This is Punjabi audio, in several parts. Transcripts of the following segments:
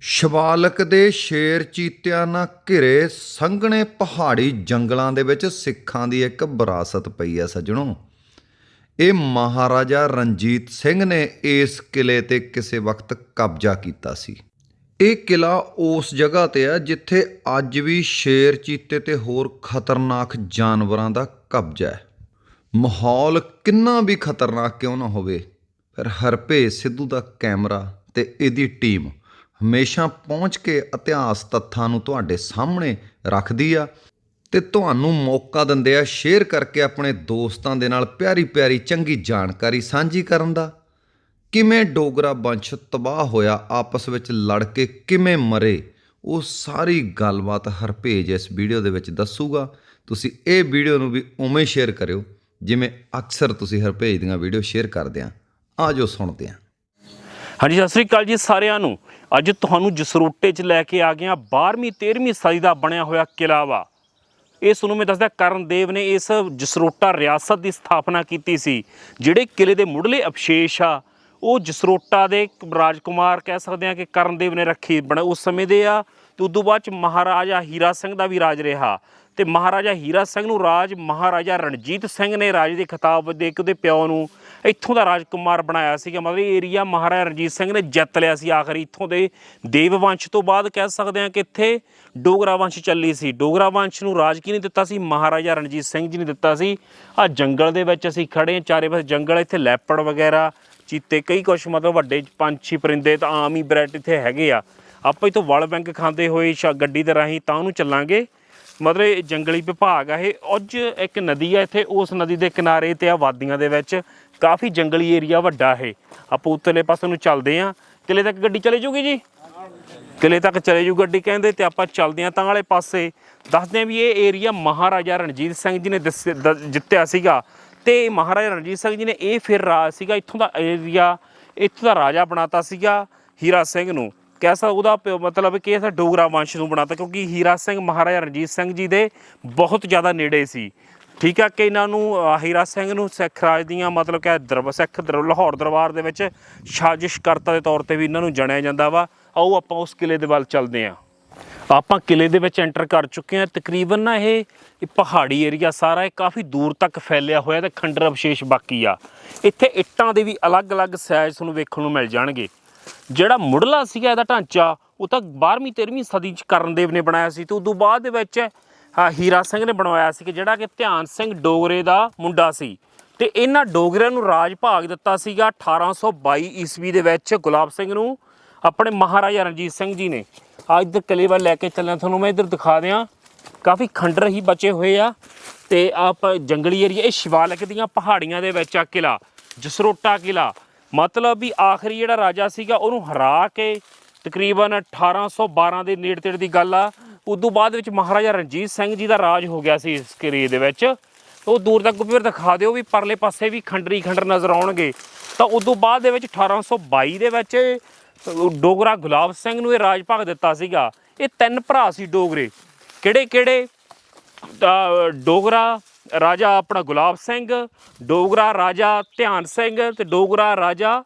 ਸ਼ਿਵਾਲਕ ਦੇ ਸ਼ੇਰ ਚੀਤਿਆਂ ਨਾਲ ਘਿਰੇ ਸੰਘਣੇ ਪਹਾੜੀ ਜੰਗਲਾਂ ਦੇ ਵਿੱਚ ਸਿੱਖਾਂ ਦੀ ਇੱਕ ਵਿਰਾਸਤ ਪਈ ਹੈ ਸੱਜਣੋ। ਇਹ ਮਹਾਰਾਜਾ ਰਣਜੀਤ ਸਿੰਘ ਨੇ ਇਸ ਕਿਲੇ ਤੇ ਕਿਸੇ ਵਕਤ ਕਬਜ਼ਾ ਕੀਤਾ ਸੀ। ਇਹ ਕਿਲਾ ਉਸ ਜਗ੍ਹਾ ਤੇ ਹੈ ਜਿੱਥੇ ਅੱਜ ਵੀ ਸ਼ੇਰ ਚੀਤੇ ਤੇ ਹੋਰ ਖਤਰਨਾਕ ਜਾਨਵਰਾਂ ਦਾ ਕਬਜ਼ਾ ਹੈ। ਮਾਹੌਲ ਕਿੰਨਾ ਵੀ ਖਤਰਨਾਕ ਕਿਉਂ ਨਾ ਹੋਵੇ ਫਿਰ ਹਰਪੇ ਸਿੱਧੂ ਦਾ ਕੈਮਰਾ ਤੇ ਇਹਦੀ ਟੀਮ ਹਮੇਸ਼ਾ ਪਹੁੰਚ ਕੇ ਇਤਿਹਾਸ ਤੱਥਾਂ ਨੂੰ ਤੁਹਾਡੇ ਸਾਹਮਣੇ ਰੱਖਦੀ ਆ ਤੇ ਤੁਹਾਨੂੰ ਮੌਕਾ ਦਿੰਦੇ ਆ ਸ਼ੇਅਰ ਕਰਕੇ ਆਪਣੇ ਦੋਸਤਾਂ ਦੇ ਨਾਲ ਪਿਆਰੀ ਪਿਆਰੀ ਚੰਗੀ ਜਾਣਕਾਰੀ ਸਾਂਝੀ ਕਰਨ ਦਾ। ਕਿਵੇਂ ਡੋਗਰਾ ਵੰਸ਼ ਤਬਾਹ ਹੋਇਆ, ਆਪਸ ਵਿੱਚ ਲੜ ਕੇ ਕਿਵੇਂ ਮਰੇ, ਉਹ ਸਾਰੀ ਗੱਲਬਾਤ ਹਰਪੇਜ ਇਸ ਵੀਡੀਓ ਦੇ ਵਿੱਚ ਦੱਸੂਗਾ। ਤੁਸੀਂ ਇਹ ਵੀਡੀਓ ਨੂੰ ਵੀ ਉਵੇਂ ਸ਼ੇਅਰ ਕਰਿਓ, ਜਿਵੇਂ ਅਕਸਰ ਤੁਸੀਂ ਹਰਪੇਜ ਦੀਆਂ ਵੀਡੀਓ ਸ਼ੇਅਰ ਕਰਦੇ ਆ। ਆਜੋ ਸੁਣਦੇ ਆ। ਹਾਂਜੀ, ਸਤਿ ਸ੍ਰੀ ਅਕਾਲ ਜੀ ਸਾਰਿਆਂ ਨੂੰ। ਅੱਜ ਤੁਹਾਨੂੰ ਜਸਰੋਟੇ 'ਚ ਲੈ ਕੇ ਆ ਗਿਆ ਹਾਂ 12ਵੀਂ 13ਵੀਂ ਸਦੀ ਦਾ ਬਣਿਆ ਹੋਇਆ ਕਿਲਾ ਵਾ ਇਸ ਨੂੰ ਮੈਂ ਦੱਸਦਾ, ਕਰਨਦੇਵ ਨੇ ਇਸ ਜਸਰੋਟਾ ਰਿਆਸਤ ਦੀ ਸਥਾਪਨਾ ਕੀਤੀ ਸੀ। ਜਿਹੜੇ ਕਿਲੇ ਦੇ ਮੁੱਢਲੇ ਅਵਸ਼ੇਸ਼ ਆ, ਉਹ ਜਸਰੋਟਾ ਦੇ ਰਾਜਕੁਮਾਰ ਕਹਿ ਸਕਦੇ ਆ ਕਿ ਕਰਨਦੇਵ ਨੇ ਰੱਖੀ ਬਣਾ, ਉਸ ਸਮੇਂ ਦੇ ਆ, ਤੇ ਉਦੋਂ ਬਾਅਦ ਚ ਮਹਾਰਾਜਾ ਹੀਰਾ ਸਿੰਘ ਦਾ ਵੀ ਰਾਜ ਰਿਹਾ। ਤੇ ਮਹਾਰਾਜਾ ਹੀਰਾ ਸਿੰਘ ਨੂੰ ਰਾਜ ਮਹਾਰਾਜਾ ਰਣਜੀਤ ਸਿੰਘ ਨੇ ਰਾਜ ਦੇ ਖਿਤਾਬ ਦੇ ਕੇ ਉਹਦੇ ਪਿਓ ਨੂੰ ਇੱਥੋਂ ਦਾ ਰਾਜਕੁਮਾਰ ਬਣਾਇਆ ਸੀਗਾ। ਮਤਲਬ ਇਹ ਏਰੀਆ ਮਹਾਰਾਜਾ ਰਣਜੀਤ ਸਿੰਘ ਨੇ ਜਿੱਤ ਲਿਆ ਸੀ ਆਖਰੀ। ਇੱਥੋਂ ਦੇ ਦੇਵ ਵੰਸ਼ ਤੋਂ ਬਾਅਦ ਕਹਿ ਸਕਦੇ ਹਾਂ ਕਿ ਇੱਥੇ ਡੋਗਰਾ ਵੰਸ਼ ਚੱਲੀ ਸੀ। ਡੋਗਰਾ ਵੰਸ਼ ਨੂੰ ਰਾਜ ਕੀ ਨਹੀਂ ਦਿੱਤਾ ਸੀ? ਮਹਾਰਾਜਾ ਰਣਜੀਤ ਸਿੰਘ ਜੀ ਨੇ ਦਿੱਤਾ ਸੀ। ਆ ਜੰਗਲ ਦੇ ਵਿੱਚ ਅਸੀਂ ਖੜੇ ਹਾਂ, ਚਾਰੇ ਪਾਸੇ ਜੰਗਲ, ਇੱਥੇ ਲੈਪੜ ਵਗੈਰਾ, ਚੀਤੇ, ਕਈ ਕੁਛ ਮਤਲਬ ਵੱਡੇ ਪੰਛੀ, ਪਰਿੰਦੇ ਤਾਂ ਆਮ ਹੀ ਬ੍ਰੈਡ ਇੱਥੇ ਹੈਗੇ ਆ। ਆਪਾਂ ਇਥੋਂ ਵਲ ਬੈਂਕ ਖਾਂਦੇ ਹੋਏ ਸ਼ਾ- ਗੱਡੀ ਦੇ ਰਾਹੀਂ ਤਾਂ ਉਹਨੂੰ ਚੱਲਾਂਗੇ। ਮਤਲਬ ਇਹ ਜੰਗਲੀ ਵਿਭਾਗ ਆ, ਇਹ ਅੱਜ ਇੱਕ ਨਦੀ ਆ, ਇੱਥੇ ਉਸ ਨਦੀ ਦੇ ਕਿਨਾਰੇ ਤੇ ਆ ਵਾਦੀਆਂ ਦੇ ਵਿੱਚ ਕਾਫੀ ਜੰਗਲੀ ਏਰੀਆ ਵੱਡਾ ਇਹ। ਆਪਾਂ ਉੱਤਲੇ ਪਾਸੇ ਨੂੰ ਚੱਲਦੇ ਆ। ਕਿਲੇ ਤੱਕ ਗੱਡੀ ਚਲੇ ਜੂਗੀ ਜੀ? ਕਿਲੇ ਤੱਕ ਚਲੇ ਜੂ ਗੱਡੀ ਕਹਿੰਦੇ ਤੇ ਆਪਾਂ ਚੱਲਦੇ ਆ ਤਾਂ ਵਾਲੇ ਪਾਸੇ। ਦੱਸਦੇ ਆ ਵੀ ਇਹ ਏਰੀਆ ਮਹਾਰਾਜਾ ਰਣਜੀਤ ਸਿੰਘ ਜੀ ਨੇ ਦੱਸ- ਦ- ਜਿੱਤਿਆ ਸੀਗਾ। ਤੇ ਮਹਾਰਾਜਾ ਰਣਜੀਤ ਸਿੰਘ ਜੀ ਨੇ ਇਹ ਫਿਰ ਰਾਜ ਸੀਗਾ ਇੱਥੋਂ ਦਾ ਏਰੀਆ ਇੱਥੋਂ ਦਾ ਰਾਜਾ ਬਣਾਤਾ ਸੀਗਾ ਹੀਰਾ ਸਿੰਘ ਨੂੰ। ਕੈਸਾ ਉਹਦਾ ਪਿਓ- ਮਤਲਬ ਕਿ ਇਹ ਡੋਗਰਾ ਵੰਸ਼ ਨੂੰ ਬਣਾਤਾ ਕਿਉਂਕਿ ਹੀਰਾ ਸਿੰਘ, ਮਹਾਰਾਜਾ ਰਣਜੀਤ ਸਿੰਘ ਜੀ ਦੇ ਬਹੁਤ ਜ਼ਿਆਦਾ ਨੇੜੇ ਸੀ। ਠੀਕ ਆ ਕਿ ਇਹਨਾਂ ਨੂੰ ਹੀਰਾ ਸਿੰਘ ਨੂੰ ਸਿੱਖ ਰਾਜ ਦੀਆਂ ਮਤਲਬ ਕਿ ਦਰਬਾਰ ਸਿੱਖ ਦਰ- ਲਾਹੌਰ ਦਰਬਾਰ ਦੇ ਵਿੱਚ ਸਾਜ਼ਿਸ਼ਕਰਤਾ ਦੇ ਤੌਰ ਤੇ ਵੀ ਇਹਨਾਂ ਨੂੰ ਜਾਣਿਆ ਜਾਂਦਾ ਵਾ। ਆਓ ਆਪਾਂ ਉਸ ਕਿਲੇ ਦੇ ਵੱਲ ਚੱਲਦੇ ਹਾਂ ਆਪਾਂ ਕਿਲੇ ਦੇ ਵਿੱਚ ਐਂਟਰ ਕਰ ਚੁੱਕੇ ਹਾਂ ਤਕਰੀਬਨ ਨਾ ਇਹ ਇਹ ਪਹਾੜੀ ਏਰੀਆ ਸਾਰਾ ਇਹ ਕਾਫੀ ਦੂਰ ਤੱਕ ਫੈਲਿਆ ਹੋਇਆ ਤੇ ਖੰਡਰ ਅਵਸ਼ੇਸ਼ ਬਾਕੀ ਆ। ਇੱਥੇ ਇੱਟਾਂ ਦੇ ਵੀ ਅਲੱਗ-ਅਲੱਗ ਸਾਈਜ਼ ਤੁਹਾਨੂੰ ਵੇਖਣ ਨੂੰ ਮਿਲ ਜਾਣਗੇ। ਜਿਹੜਾ ਮੁੱਢਲਾ ਸੀਗਾ ਇਹਦਾ ਢਾਂਚਾ, ਉਹ ਤਾਂ 12ਵੀਂ 13ਵੀਂ ਸਦੀ ਚ ਕਰਨਦੇਵ ਨੇ ਬਣਾਇਆ ਸੀ ਤੇ ਉਦੋਂ ਬਾਅਦ ਦੇ ਵਿੱਚ ਹੀਰਾ ਸਿੰਘ ਨੇ ਬਣਵਾਇਆ ਸੀ ਕਿ ਜਿਹੜਾ ਕਿ ਧਿਆਨ ਸਿੰਘ ਡੋਗਰੇ ਦਾ ਮੁੰਡਾ ਸੀ। ਤੇ ਇਹਨਾਂ ਡੋਗਰਿਆਂ ਨੂੰ ਰਾਜ ਭਾਗ ਦਿੱਤਾ ਸੀਗਾ 1822 ਈਸਵੀ ਦੇ ਵਿੱਚ ਗੁਲਾਬ ਸਿੰਘ ਨੂੰ, ਆਪਣੇ ਮਹਾਰਾਜਾ ਰਣਜੀਤ ਸਿੰਘ ਜੀ ਨੇ। ਆ ਇੱਧਰ ਕਿਲੇ ਵੱਲ ਲੈ ਕੇ ਚੱਲਾਂ ਤੁਹਾਨੂੰ ਮੈਂ ਇੱਧਰ ਦਿਖਾ ਦਿਆਂ। ਕਾਫੀ ਖੰਡਰ ਹੀ ਬਚੇ ਹੋਏ ਆ ਤੇ ਆਪ ਜੰਗਲੀ ਏਰੀਆ, ਇਹ ਸ਼ਿਵਾਲਿਕ ਦੀਆਂ ਪਹਾੜੀਆਂ ਦੇ ਵਿੱਚ ਆ ਕਿਲਾ ਜਸਰੋਟਾ ਕਿਲਾ ਮਤਲਬ ਵੀ ਆਖਰੀ ਜਿਹੜਾ ਰਾਜਾ ਸੀਗਾ, ਉਹਨੂੰ ਹਰਾ ਕੇ ਤਕਰੀਬਨ 1812 ਦੇ ਨੇੜੇ ਤੇੜੇ ਦੀ ਗੱਲ ਆ। ਉਦੋਂ ਬਾਅਦ ਵਿੱਚ ਮਹਾਰਾਜਾ ਰਣਜੀਤ ਸਿੰਘ ਜੀ ਦਾ ਰਾਜ ਹੋ ਗਿਆ ਸੀ ਇਸ ਕਿਲੇ ਦੇ ਵਿੱਚ। ਉਹ ਦੂਰ ਤੱਕ ਫਿਰ ਦਿਖਾ ਦਿਓ ਵੀ ਪਰਲੇ ਪਾਸੇ ਵੀ ਖੰਡਰੀ ਖੰਡਰ ਨਜ਼ਰ ਆਉਣਗੇ। ਤਾਂ ਉਦੋਂ ਬਾਅਦ ਦੇ ਵਿੱਚ 1822 ਦੇ ਵਿੱਚ ਡੋਗਰਾ ਗੁਲਾਬ ਸਿੰਘ ਨੂੰ ਇਹ ਰਾਜ ਭਾਗ ਦਿੱਤਾ ਸੀਗਾ। ਇਹ ਤਿੰਨ ਭਰਾ ਸੀ ਡੋਗਰੇ। ਕਿਹੜੇ ਕਿਹੜੇ ਡੋਗਰਾ ਰਾਜਾ ਆਪਣਾ ਗੁਲਾਬ ਸਿੰਘ, ਡੋਗਰਾ ਰਾਜਾ ਧਿਆਨ ਸਿੰਘ ਤੇ ਡੋਗਰਾ ਰਾਜਾ